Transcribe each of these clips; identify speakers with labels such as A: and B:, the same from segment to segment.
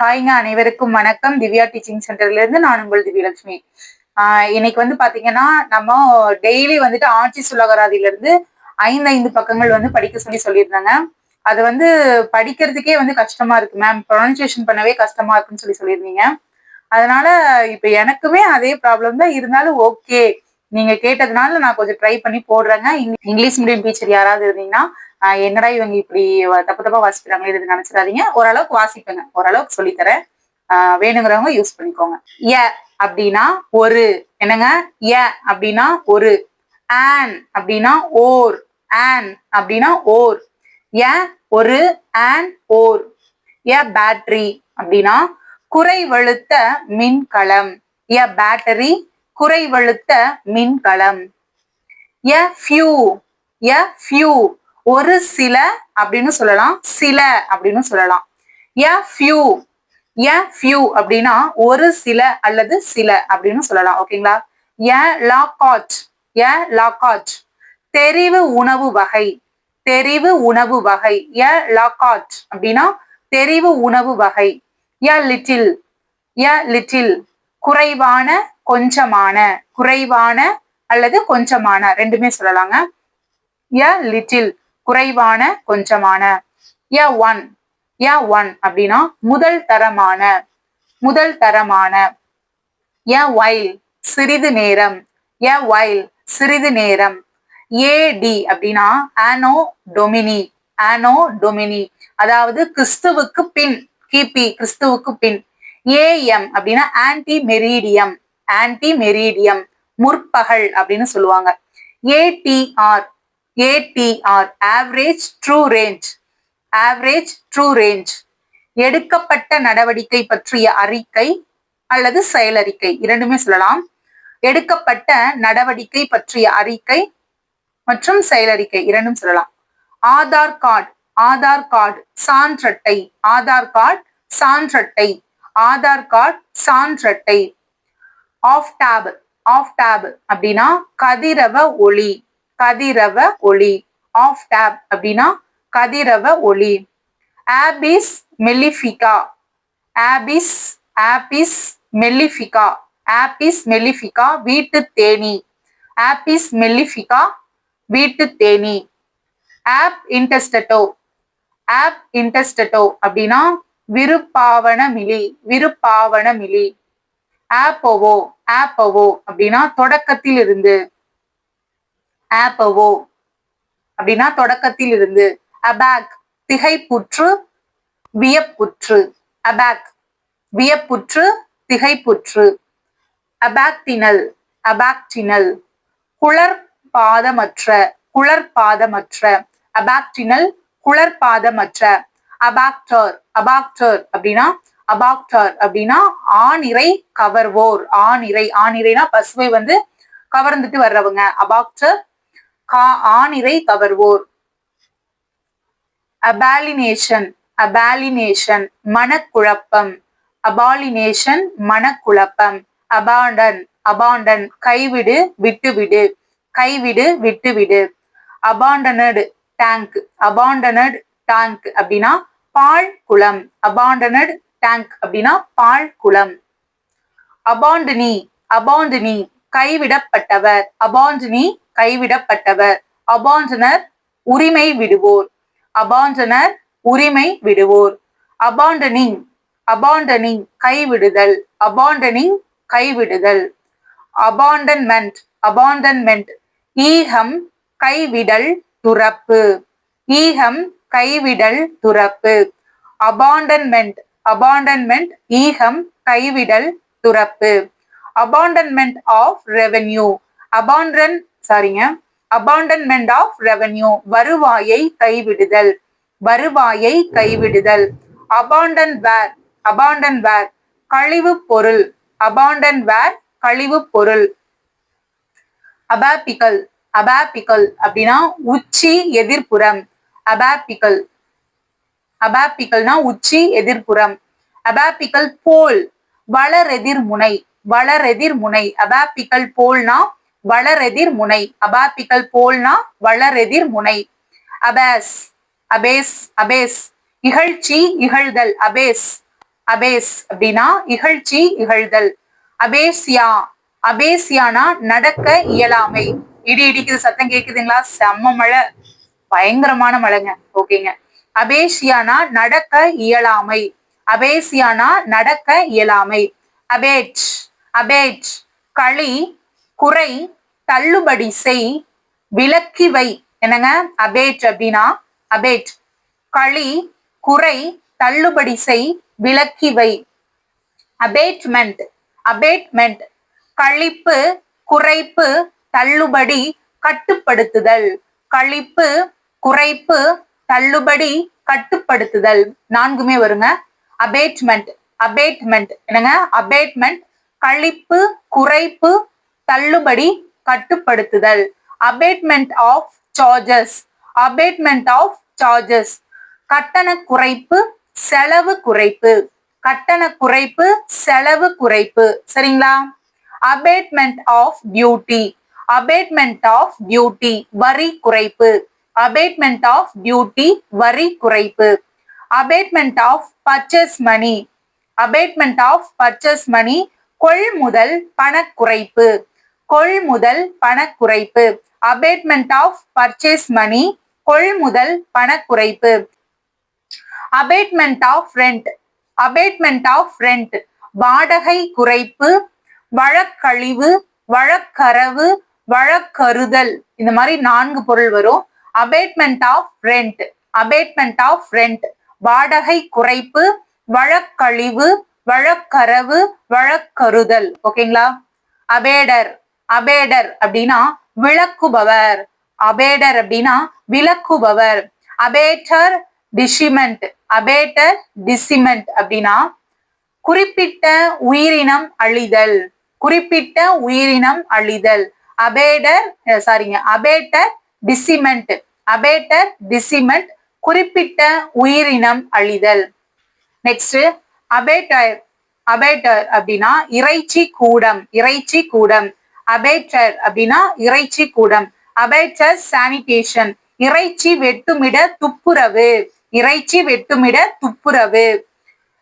A: ஹாய்ங்க அனைவருக்கும் வணக்கம். திவ்யா டீச்சிங் சென்டர்ல இருந்து நான் உங்கள் திவ்யலட்சுமி. ஆஹ் இன்னைக்கு வந்து பாத்தீங்கன்னா நம்ம டெய்லி வந்துட்டு ஆட்சி சுலகராதியில இருந்து ஐந்து ஐந்து பக்கங்கள் வந்து படிக்க சொல்லி சொல்லியிருந்தாங்க. அது வந்து படிக்கிறதுக்கே வந்து கஷ்டமா இருக்கு மேம் ப்ரொனன்சியேஷன் பண்ணவே கஷ்டமா இருக்குன்னு சொல்லி சொல்லியிருந்தீங்க. அதனால இப்ப எனக்குமே அதே ப்ராப்ளம் தான். இருந்தாலும் ஓகே நீங்க கேட்டதுனால நான் கொஞ்சம் ட்ரை பண்ணி போடுறேங்க. இங்~ இங்கிலீஷ் மீடியம் டீச்சர் யாராவது இருந்தீங்கன்னா என்னடா இவங்க இப்படி தப்பு தப்பா வாசிக்கிறாங்களே இது நினைச்சிடாதீங்க. ஓரளவுக்கு வாசிப்பேங்க. ஓரளவுக்கு சொல்லித்தரேன். ஆஹ் வேணுங்கிறவங்க யூஸ் பண்ணிக்கோங்க. ய அப்படின்னா ஒரு. என்னங்க? ய அப்படின்னா ஒரு. ஆன் அப்படின்னா ஓர். ஆன் அப்படின்னா ஓர். ய ஒரு ஆன் ஓர். ய பேட்டரி அப்படின்னா குறைவழுத்த மின்கலம். ய பேட்டரி குறைவழுத்த மின்கலம். ய ஃபியூ ய ஃபியூ ஒரு சில அப்படின்னு சொல்லலாம் சில அப்படின்னு சொல்லலாம். எ ஃபியூ ய ஃபியூ அப்படின்னா ஒரு சில அல்லது சில அப்படின்னு சொல்லலாம் ஓகேங்களா ய லாகாட் எ லாகாட் தெரிவு உணவு வகை தெரிவு உணவு வகை. எ லாகாட் அப்படின்னா தெரிவு உணவு வகை. ய லிட்டில் எ லிட்டில். குறைவான கொஞ்சமான குறைவான அல்லது கொஞ்சமான ரெண்டுமே சொல்லலாங்க. ய லிட்டில் குறைவான கொஞ்சமான. ய ஒன் ய ஒன் அப்படின்னா முதல் தரமான முதல் தரமான. ய வைல் சிறிது நேரம். ய வைல் சிறிது நேரம். ஏடி அப்படின்னா ஆனோ டொமினி ஆனோ டொமினி. அதாவது கிறிஸ்துவுக்கு பின் கிபி கிறிஸ்துவுக்கு பின். ஏஎம் அப்படின்னா ஆன்டி மெரீடியம் ஆன்டி மெரீடியம் முற்பகல் அப்படின்னு சொல்லுவாங்க. ATR ATR average true range average true range எடுக்கப்பட்ட நடவடிக்கை பற்றிய அறிக்கை அல்லது செயலறிக்கை. இரண்டுமே சொல்லலாம். எடுக்கப்பட்ட நடவடிக்கை பற்றிய அறிக்கை மற்றும் செயலறிக்கை. இரண்டும் சொல்லலாம். ஆதார் கார்டு ஆதார் கார்டு சான்றட்டை ஆதார் கார்டு சான்றட்டை ஆதார் கார்டு சான்றட்டை. ஆஃப் டேப் ஆஃப் டேப் அப்படின்னா கதிரவ ஒளி. கதிரவ ஒளி. ஆஃப் டேப் அப்படின்னா கதிரவ ஒளி. Apis mellifica apis apis mellifica apis mellifica வீட்டு தேனி. ஆபிஸ் மெல்லிஃபிகா வீட்டு தேனி. ஆப் இன்டெஸ்டட்டோ ஆப் இன்டெஸ்டட்டோ அப்படின்னா விருப்பாவன மிலி விருப்பாவன மிலி. ஆப்போவோ ஆப்போவோ அப்படின்னா தொடக்கத்தில் இருந்து ஆப்பவோ அப்படின்னா தொடக்கத்தில் இருந்து அபாக் திகைப்புற்று வியப்புற்று. அபாக் வியப்புற்று திகைப்புற்று. அபாக்டினல் அபாக்டினல் குளர்பாதமற்ற. குளர்பாதமற்ற. அபாக்டினல் குளர்பாதமற்ற. அபாக்டர் அபாக்டர் அப்படின்னா அபாக்டர் அப்படின்னா ஆணிரை கவர்வோர். ஆணிரை ஆணிரைனா பசுவை வந்து கவர்ந்துட்டு வர்றவங்க. அபாக்டர் கா ஆணிரை கவர்வோர் அபாலினேஷன் அபாலினேஷன் மனக்குழப்பம். அபாலினேஷன் மனக்குழப்பம். அபாண்டன் அபாண்டன் கைவிடு விட்டுவிடு. கைவிடு விட்டுவிடு. அபாண்டனடு டேங்க் அபாண்டனட் டேங்க் அப்படின்னா பால் குளம். அபாண்டனட் டேங்க் அப்படின்னா பால் குளம். அபாண்டனி அபாண்டனி கைவிடப்பட்டவர். அபாண்டனி கைவிடப்பட்டவர். அபாண்டனர் உரிமை விடுவோர். அபாண்டனர் உரிமை விடுவோர். அபாண்டனிங் அபாண்டனிங் கைவிடுதல். அபாண்டனிங் கைவிடுதல். அபாண்டன்மெண்ட் அபாண்டன்மெண்ட் ஈகம் கைவிடல் துறப்பு. ஈகம் கைவிடல் துறப்பு. அபாண்டன்மெண்ட் அபாண்டன்மெண்ட் ஈகம் கைவிடல் துறப்பு. Abandonment of revenue. அபாண்டன் சாரிங்க. அபாண்டன்மெண்ட் ஆஃப் ரெவன்யூ வருவாயை கைவிடுதல். வருவாயை கைவிடுதல். அபாண்டன் வேர் அபாண்டன் வேர் கழிவு பொருள். அபாண்டன் வேர் கழிவு பொருள். அபாபிக்கல் அபாபிக்கல் அப்படின்னா உச்சி எதிர்ப்புறம். அபாபிக்கல் அபாபிக்கல்னா உச்சி எதிர்ப்புறம். அபாபிக்கல் போல் வளரெதிர் முனை. வளரெதிர் முனை. அபாபிக்கல் போல்னா வளரெதிர் முனை. அபாபிக்கல் போல்னா வளரெதிர் முனை. அபேஸ் அபேஸ் அபேஸ். இகழ்ச்சி இகழ்தல். அபேஸ் அபேஸ் அப்படின்னா இகழ்ச்சி இகழ்தல். அபேசியா அபேசியானா நடக்க இயலாமை. இடி இடிக்குது சத்தம் கேக்குதுங்களா? செம்ம மழை. பயங்கரமான மழைங்க. ஓகேங்க. அபேசியானா நடக்க இயலாமை. அபேசியானா நடக்க இயலாமை. Abate abate. களி குறை தள்ளுபடி செய் விலக்கி வை. என்னங்க? அபேட் அப்படின்னா அபேட். களி குறை தள்ளுபடி செய் விலக்கி வை. Abetment abetment. கழிப்பு குறைப்பு தள்ளுபடி கட்டுப்படுத்துதல். கழிப்பு குறைப்பு தள்ளுபடி கட்டுப்படுத்துதல். நான்குமே வருங்க. Abatement abatement. என்னங்க? அபேட்மெண்ட். கழிப்பு குறைப்பு தள்ளுபடி கட்டுப்படுத்துதல். Abatement of charges abatement of charges கட்டண குறைப்பு செலவு குறைப்பு. கட்டண குறைப்பு செலவு குறைப்பு. சரிங்களா? Abatement of duty abatement of duty வரி குறைப்பு. அபேட்மெண்ட் ஆஃப் டியூட்டி வரி குறைப்பு. Abatement of purchase money abatement of purchase money கொள்முதல் பணக்குறைப்பு. கொள்முதல் பணக்குறைப்பு. அபேட்மெண்ட் ஆஃப் பர்ச்சேஸ் மணி கொள்முதல் பணக்குறைப்பு. Abatement of rent abatement of rent வாடகை குறைப்பு வழக்கழிவு வழக்கறவு வழக்கறுதல். இந்த மாதிரி நான்கு பொருள் வரும். Abatement of rent abatement of rent வாடகை குறைப்பு வழக்கழிவு வழக்கறவு வழக்கறுதல். ஓகேங்களா அபேடர் அபேடர் அப்படின்னா விளக்குபவர். அபேடர் அப்படின்னா விளக்குபவர். அபேட்டர் டிசிமெண்ட். அபேட்டர் டிசிமெண்ட் அப்படின்னா குறிப்பிட்ட உயிரினம் அழிதல். குறிப்பிட்ட உயிரினம் அழிதல். அபேடர் சாரிங்க அபேட்டர் டிசிமெண்ட். அபேட்டர் டிசிமெண்ட் குறிப்பிட்ட உயிரினம் அழிதல். நெக்ஸ்ட் அபேட்டர் அபேட்டர் அப்படின்னா இறைச்சி கூடம் இறைச்சி கூடம். அபேட்டர் அப்படின்னா இறைச்சி கூடம். அபேட்டர் சானிடேஷன் இறைச்சி வெட்டுமிட துப்புரவு. இறைச்சி வெட்டுமிட துப்புரவு.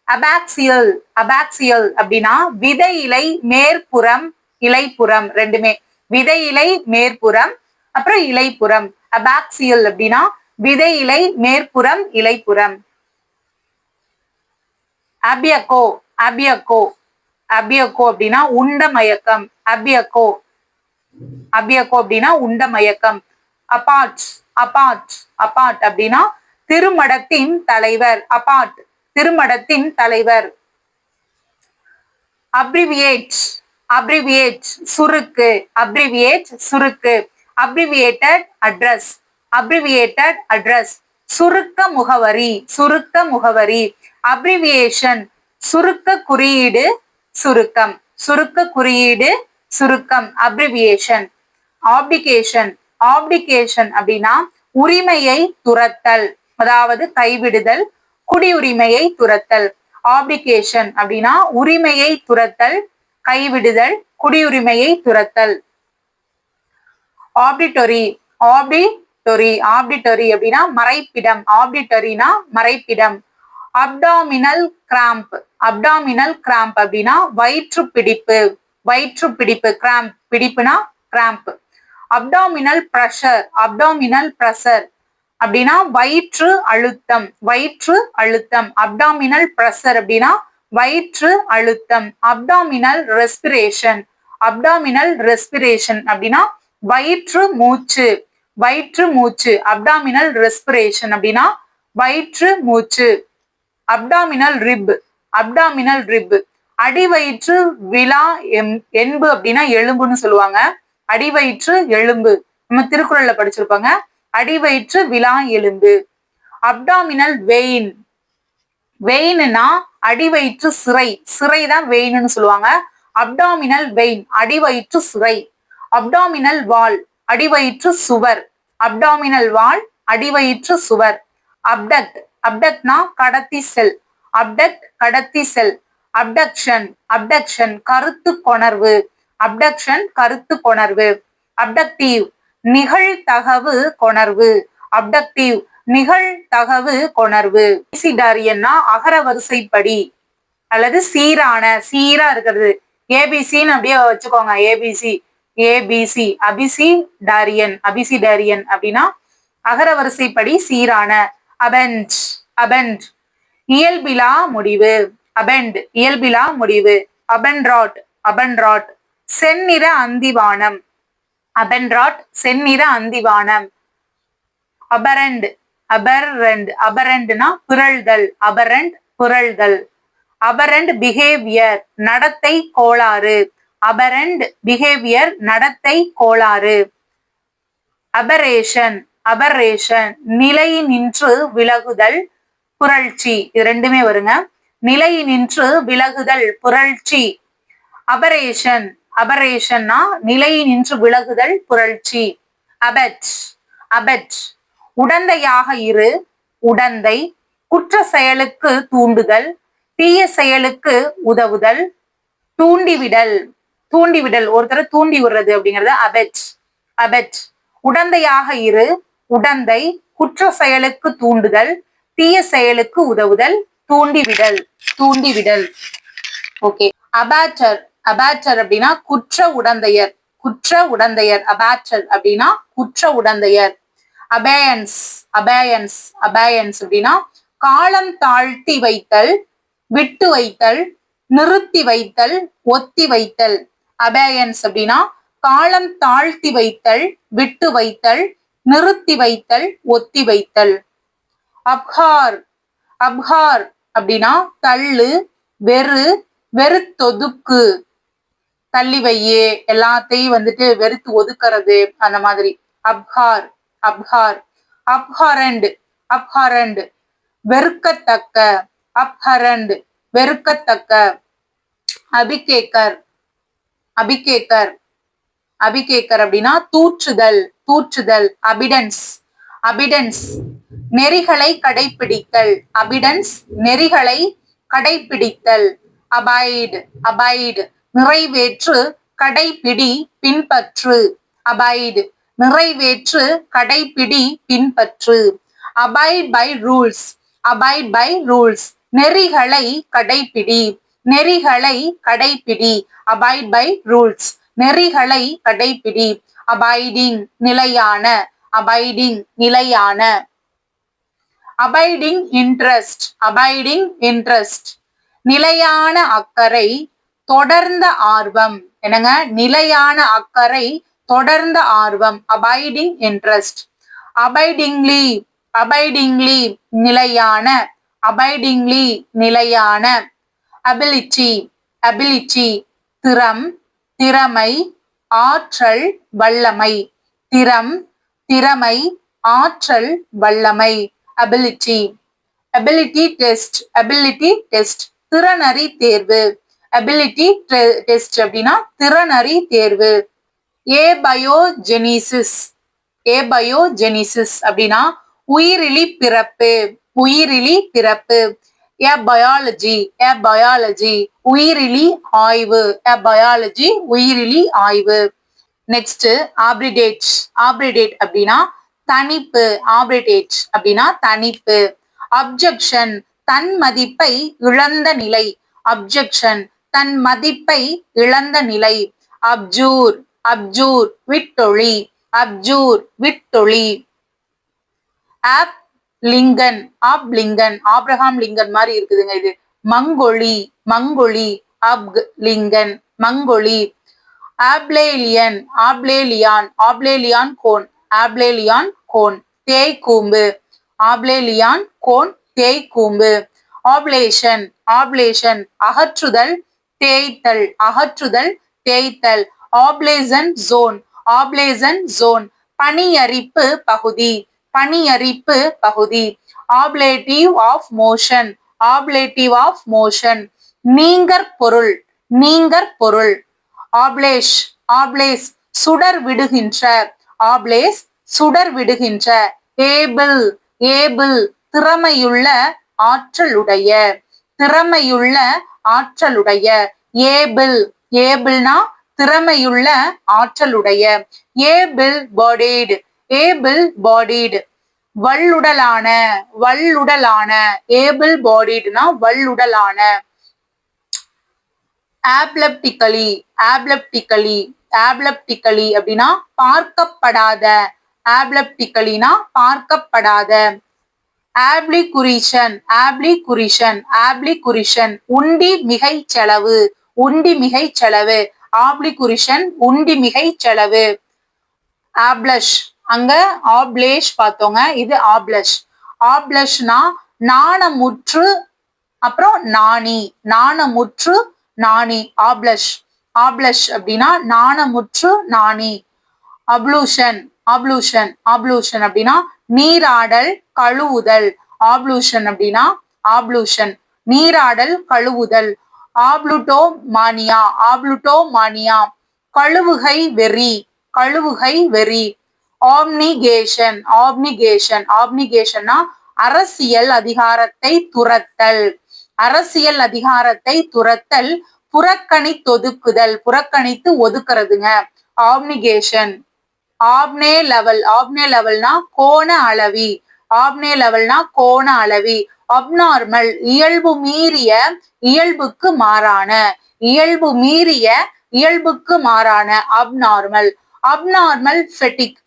A: அபாக்சியல் அபாக்சியல் அப்படின்னா விதை இலை மேற்புறம் இலைப்புறம் ரெண்டுமே. விதை இலை மேற்புறம் அப்புறம் இலைப்புறம். அபாக்சியல் அப்படின்னா விதை இலை மேற்புறம் இலைப்புறம். அபியக்கோ அபியக்கோ அபியக்கோ அப்படின்னா உண்ட மயக்கம் அபியக்கோ. அபியக்கோ அப்படின்னா உண்ட மயக்கம் அபாட் அபாட் அபாட் அப்படின்னா திருமடத்தின் தலைவர். அபாட் திருமடத்தின் தலைவர். அப்ரிவியேட் அப்ரிவியேட் சுருக்கு. அப்ரிவியேட் சுருக்கு. அப்ரிவியேட்டட் அட்ரஸ் அப்ரிவியேட்டட் அட்ரஸ் சுருக்க முகவரி சுருக்க முகவரி. அப்ரிவியேஷன் சுருக்க குறியீடு சுருக்கம். சுருக்க குறியீடு சுருக்கம் அப்ரிவியேஷன் ஆப்டிகேஷன் ஆப்டிகேஷன் அப்படின்னா உரிமையை துரத்தல் அதாவது கைவிடுதல் குடியுரிமையை துரத்தல். ஆப்டிகேஷன் அப்படின்னா உரிமையை துரத்தல் கைவிடுதல் குடியுரிமையை துரத்தல். ஆப்டிட்டொரி ஆப்டிட்டொரி ஆப்டிட்டொரி அப்படின்னா மறைப்பிடம் ஆப்டிட்டொரினா மறைப்பிடம். அப்டாமினல் கிராம்ப் அப்டாமினல் கிராம்ப் அப்படின்னா வயிற்று பிடிப்பு. வயிற்று பிடிப்பு cramp பிடிப்புனா cramp abdominal pressure abdominal pressure அப்படின்னா வயிற்று அழுத்தம் வயிற்று அழுத்தம். அப்டாமினல் ப்ரெஷர் அப்படின்னா வயிற்று அழுத்தம். அப்டாமினல் ரெஸ்பிரேஷன் அப்டாமினல் ரெஸ்பிரேஷன் அப்படின்னா வயிற்று மூச்சு. வயிற்று மூச்சு அப்டாமினல் ரெஸ்பிரேஷன் அப்படின்னா வயிற்று மூச்சு. அப்டாமினல் ரிப் அப்டாமினல் ரிப் அடிவயிற்று விழா எம் என்பு அப்படின்னா எலும்புன்னு சொல்லுவாங்க. அடிவயிற்று எலும்பு. நம்ம திருக்குறள்ல படிச்சிருப்பாங்க. அடிவயிற்று விழா எலும்பு. அப்டாமினல் வெயின் வெயின்னா அடிவயிற்று சிறை. சிறை தான் வெயின்னு சொல்லுவாங்க. அப்டாமினல் வெயின் அடிவயிற்று சிறை. அப்டாமினல் வால் அடிவயிற்று சுவர். அப்டாமினல் வால் அடிவயிற்று சுவர். அப்டக்ட் அப்டக்ட்னா கடத்தி செல். அப்டக்ட் கடத்தி செல். அப்டக்ஷன் அப்டக்ஷன் கருத்து கொணர்வு. அப்டக்ஷன் கருத்து கொணர்வு. அப்டக்டிவ் நிகழ்தகவு கொணர்வு. அப்டக்டிவ் நிகழ்தகவு கொணர்வு. சிடாரியன்னா அகர வரிசைப்படி அல்லது சீரான சீரா இருக்கிறது. ஏபிசின்னு அப்படியே வச்சுக்கோங்க. A B C A B C abecedarian abecedarian அப்படின்னா அகர வரிசைப்படி சீரான அபெண்ட் அபெண்ட். இயல்பிலா முடிவு அபெண்ட் இயல்பிலா முடிவு. அபென்ராட் அபென்ராட் செந்நிற அந்திவானம். அபென்ராட் செந்நிற அந்திவானம். அபரண்ட் அபரண்ட் அபரண்ட்னா பிறழ்தல் அபரண்ட் பிறழ்தல் அபரண்ட் பிஹேவியர் நடத்தை கோளாறு. அபரண்ட் பிஹேவியர் நடத்தை கோளாறு. அபரேஷன் அபர்ரேஷன் நிலை நின்று விலகுதல் புரட்சி. இது ரெண்டுமே வருங்க. நிலையினின்று நின்று விலகுதல் புரட்சி. அபரேஷன் அபரேஷன்னா நிலையினின்று நின்று விலகுதல் புரட்சி. அபெட் அபெட் உடந்தையாக இரு உடந்தை. குற்ற செயலுக்கு தூண்டுதல் தீய செயலுக்கு உதவுதல். தூண்டிவிடல் தூண்டிவிடல். ஒருத்தரை தூண்டி விடுறது அப்படிங்கறது அபெட் அபெட் உடந்தையாக இரு உடந்தை குற்ற செயலுக்கு தூண்டுதல் தீய செயலுக்கு உதவுதல் தூண்டிவிடல் தூண்டிவிடல். ஓகே அபாச்சர் அபாட்டர் அப்படின்னா குற்ற உடந்தையர் குற்ற உடந்தையர் அபாச்சர் அப்படின்னா குற்ற உடந்தையர். அபேயன்ஸ் அபேயன்ஸ் அபேயன்ஸ் அப்படின்னா காலம் தாழ்த்தி வைத்தல் விட்டு வைத்தல் நிறுத்தி வைத்தல் ஒத்தி வைத்தல். அபேயன்ஸ் அப்படின்னா காலம் தாழ்த்தி வைத்தல் விட்டு வைத்தல் நிறுத்தி வைத்தல் ஒத்தி வைத்தல். அப்ஹார் அப்ஹார் அப்படின்னா தள்ளு வெறு வெறுத்தொதுக்கு. தள்ளி வையே எல்லாத்தையும் வந்துட்டு வெறுத்து ஒதுக்கிறது அந்த மாதிரி. அப்ஹார் அப்ஹார். அப்ஹரண்ட் அப்ஹரண்ட். வெறுக்கத்தக்க அப்ஹரண்ட். வெறுக்கத்தக்க. அபிகேக்கர் அபிகேக்கர். அபிகேக்கர் அப்படின்னா தூற்றுதல் தூற்றுதல் அபிடன்ஸ். அபிடன்ஸ் நெறிகளை கடைபிடித்தல் அபிடன்ஸ் நெறிகளை கடைபிடித்தல் அபைடு அபைடு. நிறைவேற்று கடைபிடி பின்பற்று. அபைடு நிறைவேற்று கடைபிடி பின்பற்று. Abide by rules. Abide by rules. நெறிகளை கடைபிடி. நெறிகளை கடைபிடி. Abide by rules. நெறிகளை கடைபிடி அபைடிங் நிலையான அபைடிங் நிலையான. அபைடிங் இன்ட்ரெஸ்ட் அபைடிங் இன்ட்ரெஸ்ட் நிலையான அக்கறை தொடர்ந்த ஆர்வம். என்னங்க? நிலையான அக்கறை தொடர்ந்த ஆர்வம். அபைடிங் இன்ட்ரெஸ்ட் அபைடிங்லி அபைடிங்லி நிலையான அபைடிங்லி நிலையான. அபிலிட்டி அபிலிட்டி திறம். திறமை ஆற்றல் வல்லமை. திறம் திறமை ஆற்றல் வல்லமை. Ability ability test ability test திறனறி தேர்வு. அபிலிட்டி டெஸ்ட் அப்படின்னா திறனறி தேர்வு. ஏபயோஜெனிசிஸ் ஏபயோஜெனிசிஸ் அப்படின்னா உயிரிலி பிறப்பு. உயிரிலி பிறப்பு. எ பயாலஜி எ பயாலஜி உயிரிலி ஆய்வு. எ பயாலஜி உயிரிலி ஆய்வு. நெக்ஸ்ட் ஆப்ரிடேட் ஆப்ரிடேட் அப்படின்னா தனிப்பு. ஆப்ரிடேட் அப்படின்னா தனிப்பு. அப்ஜெக்ஷன் தன் மதிப்பை இழந்த நிலை. அப்ஜெக்ஷன் தன் மதிப்பை இழந்த நிலை. அப்ஜூர் அப்ஜூர் விட்டொழி. Abjure விட்டொழி. Abe Lincoln Abe Lincoln Abraham Lincoln மாதிரி இருக்குதுங்க இது. மங்கொழி மங்கொழி அப் Lincoln மங்கொழி ablation ablation ablation cone ablation cone தேய் கூம்பு ஆப்லேலியான் கோன் தேய் கூம்பு ஆப்லேஷன் ஆப்லேஷன் அகற்றுதல் தேய்த்தல் அகற்றுதல் தேய்த்தல் ஆப்லேசன் ஜோன் ஆப்லேசன் ஜோன் பனியரிப்பு பகுதி. பனியரிப்பு பகுதி. Ablative of motion ablative of motion நீங்கற் பொருள். நீங்கற் பொருள். ஆப்லேஷ் ஆப்லேஸ் சுடர் விடுகின்ற. ஆப்லேஸ் சுடர் விடுகின்ற. ஏபிள் ஏபிள் திறமையுள்ள ஆற்றலுடைய. திறமையுள்ள ஆற்றலுடைய. ஏபிள் ஏபிள்னா திறமையுள்ள ஆற்றலுடைய. ஏபிள் பாடிடு ஏபிள் பாடிடு வல்லுடலான வல்லுடலான. ஏபிள் பாடிடுனா வல்லுடலான. ஆப்லப்டிக்கலி ஆப்லப்டிக்கலி ஆப்லப்டிக்கலி அப்படின்னா பார்க்கப்படாத. ஆப்லப்டிக்கலினா பார்க்கப்படாத. ஆப்ளிகுரிஷன் ஆப்ளிகுரிஷன் ஆப்ளிகுரிஷன் உண்டி மிகை செலவு உண்டி மிகை செலவு. ஆப்ளிகுரிஷன் உண்டி மிகை செலவு. ஆப்ளஷ் அங்க ஆப்லேஷ் பார்த்தோங்க. இது ஆப்லஷ் ஆப்லஷ்னா நாணமுற்று அப்புறம் நாணி. நாணமுற்று நாணி. ஆப்லஷ் ஆப்லஷ் அப்படின்னா நாணமுற்று நாணி. அப்ளூஷன். ஆப்ளூஷன் ஆப்ளூஷன் அப்படின்னா நீராடல் கழுவுதல். ஆப்ளூஷன் அப்படின்னா ஆப்ளூஷன். நீராடல் கழுவுதல். ஆப்ளுட்டோ மானியா ஆப்ளுட்டோ மானியா கழுவுகை வெறி. கழுவுகை வெறி. ஆப்னிகேஷன் ஆப்னிகேஷன் ஆப்னிகேஷன்னா அரசியல் அதிகாரத்தை துரத்தல். அரசியல் அதிகாரத்தை துரத்தல் புறக்கணித்து ஒதுக்குதல் புறக்கணித்து ஒதுக்குறதுங்க. ஆப்னிகேஷன் ஆப்னே லெவல் ஆப்னே லெவல்னா கோண அளவி. ஆப்னே லெவல்னா கோண அளவி. அப்நார்மல் இயல்பு மீறிய இயல்புக்கு மாறான. இயல்பு மீறிய இயல்புக்கு மாறான. Abnormal abnormal fatigue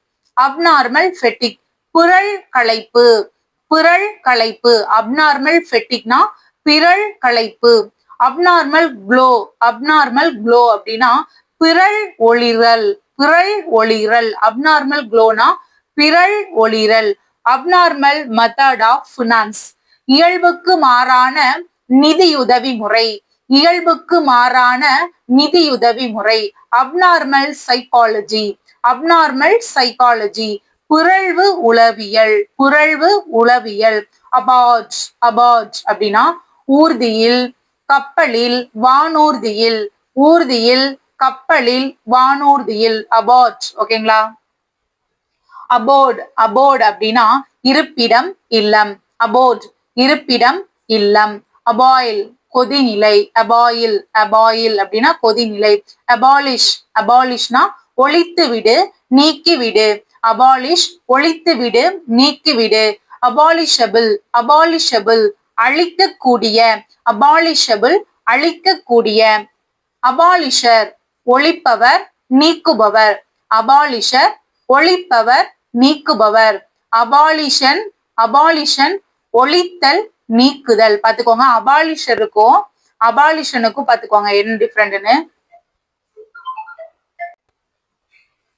A: abnormal fatigue புரள் களைப்பு. பிறள் களைப்பு. அப்நார்மல் ஃபெட்டிக்னா பிறள் களைப்பு. அப்நார்மல் க்ளோ அப்நார்மல் க்ளோ அப்படின்னா பிறள் ஒளிரல். பிறள் ஒளிரல். அப்நார்மல் க்ளோனா பிறள் ஒளிரல். அப்நார்மல் மெத்தட் ஆஃப் ஃபினான்ஸ் இயல்புக்கு மாறான நிதியுதவி முறை. இயல்புக்கு மாறான நிதியுதவி முறை. அப்நார்மல் சைக்காலஜி அப்நார்மல் சைக்காலஜி புரழ்வு உளவியல் புரழ்வு உளவியல் அபாஜ் அபாஜ் அப்படின்னா ஊர்தியில் கப்பலில் வானூர்தியில் ஊர்தியில் கப்பலில் வானூர்தியில் அபாட் ஓகேங்களா அபோர்டு அபோர்டு அப்படின்னா இருப்பிடம் இல்லம். அபோர்ட் இருப்பிடம் இல்லம். அபாயில் கொதிநிலை அபாயில் அபாயில் அப்படின்னா கொதிநிலை. அபாலிஷ் அபாலிஷ்னா ஒழித்து விடு நீக்கி விடு அபாலிஷ் ஒழித்து விடு நீக்கி விடு அபாலிஷபிள் அபாலிஷபிள் அழிக்கக்கூடிய. அபாலிஷபிள் அழிக்கக்கூடிய. அபாலிஷர் ஒழிப்பவர் நீக்குபவர். அபாலிஷர் ஒழிப்பவர் நீக்குபவர். அபாலிஷன் அபாலிஷன் ஒழித்தல் நீக்குதல். பாத்துக்கோங்க அபாலிஷருக்கும் அபாலிஷனுக்கும் பாத்துக்கோங்க என்ன டிஃப்ரெண்ட்னு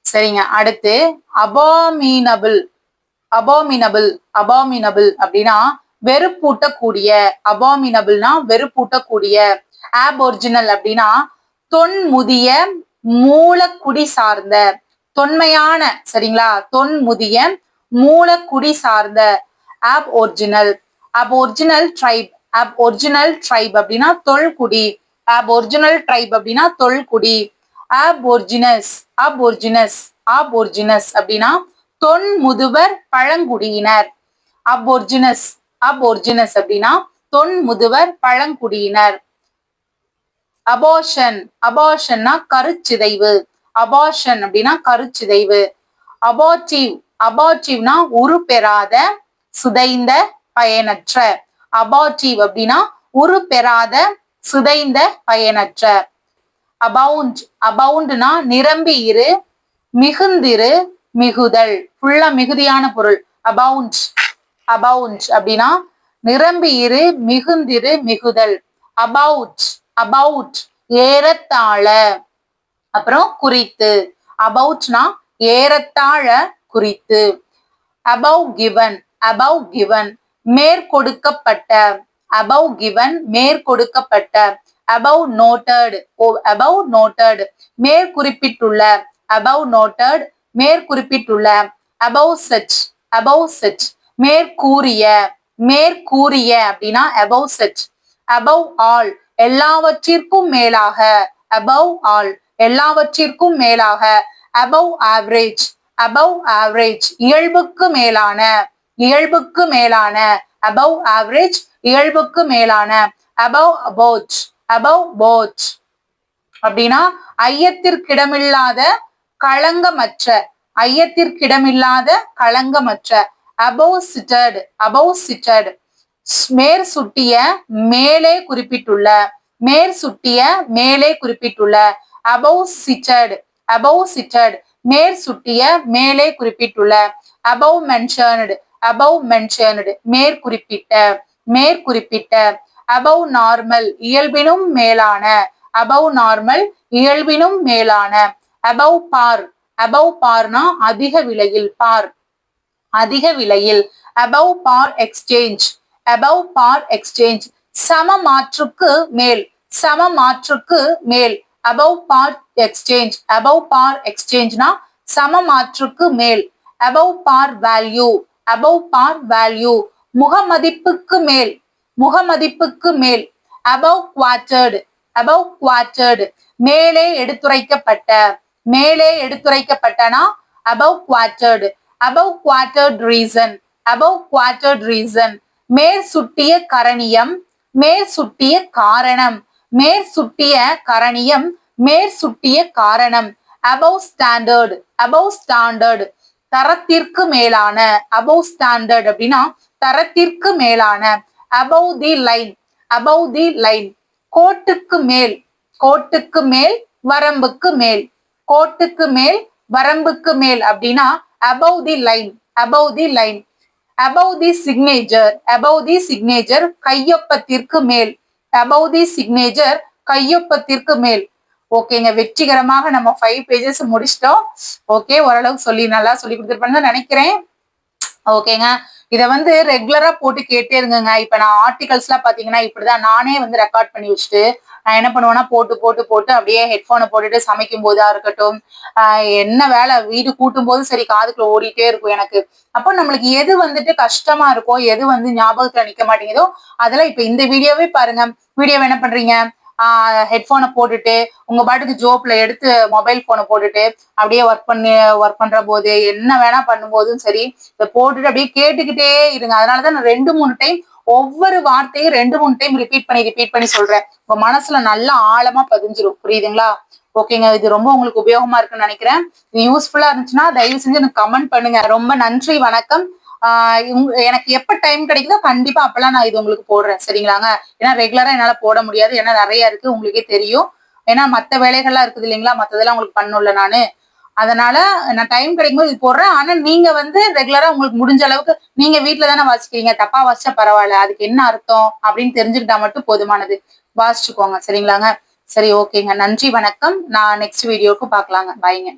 A: சரிங்க. அடுத்து அபாமீனபிள் அபாமினபிள் அபாமினபிள் அப்படின்னா வெறுப்பூட்டக்கூடிய அபாமினபிள்னா வெறுப்பூட்டக்கூடிய ஆப் ஒரிஜினல் அப்படின்னா தொன்முதிய மூலக்குடி சார்ந்த தொன்மையான சரிங்களா? தொன்முதிய மூலக்குடி சார்ந்த aboriginal aboriginal tribe aboriginal tribe அப்படின்னா தொல்குடி ஆப் ஒரிஜினல் ட்ரைப் அப்படின்னா தொல்குடி அபோர்ஜினஸ் அபோர்ஜினஸ் அபோர்ஜினஸ் அப்படின்னா தொன் முதுவர் பழங்குடியினர். அப் அபோர்ஜினஸ் அப் அப்படின்னா தொன் முதுவர் பழங்குடியினர். அபோஷன் அபோஷன்னா கருச்சிதைவு. அபாஷன் அப்படின்னா கருச்சிதைவு. அபாட்டிவ் அபாட்டிவ்னா உருப்பெறாத சிதைந்த பயனற்ற. அபாட்டிவ் அப்படின்னா உருப்பெறாத சிதைந்த பயனற்ற. அபவுண்ட் அபவுண்ட்னா நிரம்பி இரு மிகுந்திரு மிகுதல். ஃபுல்லா மிகுதியான பொருள். அபவுண்ட் அபவுண்ட் அப்படின்னா நிரம்பி இரு மிகுந்திரு மிகுதல். அபவுட் அபவுட் ஏறத்தாழ. அப்புறம் குறித்து. அபவுட்னா ஏறத்தாழ குறித்து. அபவ் கிவன் அபவ் கிவன் மேற்கொடுக்கப்பட்ட. அபவ் கிவன் மேற்கொடுக்கப்பட்ட. அபவ் நோட்டட் அபவ் நோட்டட் மேற்குறிப்பிட்டுள்ள அபவ் நோட்டட் மேற்குறிப்பிட்டுள்ள அபவ் சச் அபவ் சச் மேற்கூறிய மேற்கூறிய அப்படின்னா அபவ் சச் அபவ் ஆல் எல்லாவற்றிற்கும் மேலாக அபவ் ஆல் எல்லாவற்றிற்கும் மேலாக அபவ் ஆவரேஜ் அபவ் ஆவரேஜ் இயல்புக்கு மேலான இயல்புக்கு மேலான அபவ் ஆவரேஜ் இயல்புக்கு மேலான அபவ் அபோச் அபவ் போச் அப்படின்னா ஐயத்திற்கிடமில்லாத களங்கமற்ற ஐயத்திற்கிடமில்லாத களங்கமற்ற அபவ் சிட்டட் அபவ் சிட்டட் மேற் சுட்டிய மேலே குறிப்பிட்டுள்ள மேற் சுட்டிய மேலே குறிப்பிட்டுள்ள அபவ் சிட்டட் அபவ் சிட்டட் மேற் சுட்டிய மேலே குறிப்பிட்டுள்ள அபவ் மென்ஷனடு அபவ் மென்ஷன்டு மேற்குறிப்பிட்ட மேற்குறிப்பிட்ட அபவ் நார்மல் இயல்பினும் மேலான. அபவ் நார்மல் இயல்பினும் மேலான. அபவ் பார் அபவ் பார்னா அதிக விலையில் பார் அதிக விலையில். Above par exchange above par exchange சம மாற்றுக்கு மேல் சம மாற்றுக்கு மேல். Above par exchange above par எக்ஸ்சேஞ்ச்னா சம மாற்றுக்கு மேல். Above par value above par value முகமதிப்புக்கு மேல் முகமதிப்புக்கு மேல். அபவ் குவார்டர்டு அபவ் குவார்டர்டு மேலே எடுத்துரைக்கப்பட்ட. மேலே எடுத்துரைக்கப்பட்டனா? Above quartered above quartered reason above quartered reason மேற் சுட்டிய கரணியம். மேற் சுட்டிய காரணம். மேற் சுட்டிய கரணியம். மேற் சுட்டிய காரணம். அபவ் ஸ்டாண்டர்டு அபவ் ஸ்டாண்டர்டு தரத்திற்கு மேலான. அபவ் ஸ்டாண்டர்ட் அப்படின்னா தரத்திற்கு மேலான. Above the line above the line கோட்டுக்கு மேல். கோட்டுக்கு மேல் வரம்புக்கு மேல். கோட்டுக்கு மேல் வரம்புக்கு மேல் அப்படின்னா above the line above the line above the signature above the signature கையொப்பத்திற்கு மேல். அபவ் தி சிக்னேச்சர் கையொப்பத்திற்கு மேல். ஓகேங்க வெற்றிகரமாக நம்ம ஃபைவ் பேஜஸ் முடிச்சிட்டோம். ஓகே ஓரளவுக்கு சொல்லி நல்லா சொல்லி கொடுத்துருப்பேன்னு நினைக்கிறேன். ஓகேங்க இதை வந்து ரெகுலரா போட்டு கேட்டே இருங்கங்க. இப்ப நான் ஆர்டிகல்ஸ் எல்லாம் பாத்தீங்கன்னா இப்படிதான் நானே வந்து ரெக்கார்ட் பண்ணி வச்சுட்டு நான் என்ன பண்ணுவேன்னா போட்டு போட்டு போட்டு அப்படியே ஹெட்ஃபோனை போட்டுட்டு சமைக்கும் போதா இருக்கட்டும் ஆஹ் என்ன வேலை வீடு கூட்டும் போதும் சரி காதுக்குள்ள ஓடிட்டே இருக்கும் எனக்கு. அப்போ நம்மளுக்கு எது வந்துட்டு கஷ்டமா இருக்கோ எது வந்து ஞாபகத்துல நிக்க மாட்டேங்குதோ அதெல்லாம் இப்ப இந்த வீடியோவே பாருங்க. வீடியோவை என்ன பண்றீங்க? ஹெட்ஃபோனை போட்டுட்டு உங்க பாட்டுக்கு ஜோப்ல எடுத்து மொபைல் போனை போட்டுட்டு அப்படியே ஒர்க் பண்ணி ஒர்க் பண்ற போது என்ன வேணா பண்ணும்போதும் சரி இதை போட்டுட்டு அப்படியே கேட்டுக்கிட்டே இருங்க. அதனாலதான் நான் ரெண்டு மூணு டைம் ஒவ்வொரு வார்த்தையும் ரெண்டு மூணு டைம் ரிப்பீட் பண்ணி ரிப்பீட் பண்ணி சொல்றேன். உங்க மனசுல நல்லா ஆழமா பதிஞ்சிரும். புரியுதுங்களா? ஓகேங்க இது ரொம்ப உங்களுக்கு உபயோகமா இருக்குன்னு நினைக்கிறேன். இது யூஸ்ஃபுல்லா இருந்துச்சுன்னா தயவு செஞ்சு எனக்கு கமெண்ட் பண்ணுங்க. ரொம்ப நன்றி வணக்கம். எனக்கு எப்ப டைம் கிடைக்குதோ கண்டிப்பா அப்பெல்லாம் நான் இது உங்களுக்கு போடுறேன் சரிங்களாங்க? ஏன்னா ரெகுலரா என்னால போட முடியாது ஏன்னா நிறைய இருக்கு உங்களுக்கே தெரியும். ஏன்னா மத்த வேலைகள்லாம் இருக்குது இல்லைங்களா? மத்ததெல்லாம் உங்களுக்கு பண்ணும்ல நானு. அதனால நான் டைம் கிடைக்கும்போது இது போடுறேன். ஆனா நீங்க வந்து ரெகுலரா உங்களுக்கு முடிஞ்ச அளவுக்கு நீங்க வீட்டுல தானே வாசிக்கிறீங்க. தப்பா வாசிச்சா பரவாயில்ல. அதுக்கு என்ன அர்த்தம்? அப்படின்னு தெரிஞ்சுக்கிட்டா மட்டும் போதுமானது. வாசிச்சுக்கோங்க சரிங்களாங்க? சரி ஓகேங்க. நன்றி வணக்கம். நான் நெக்ஸ்ட் வீடியோக்கு பார்க்கலாங்க. பாய்ங்க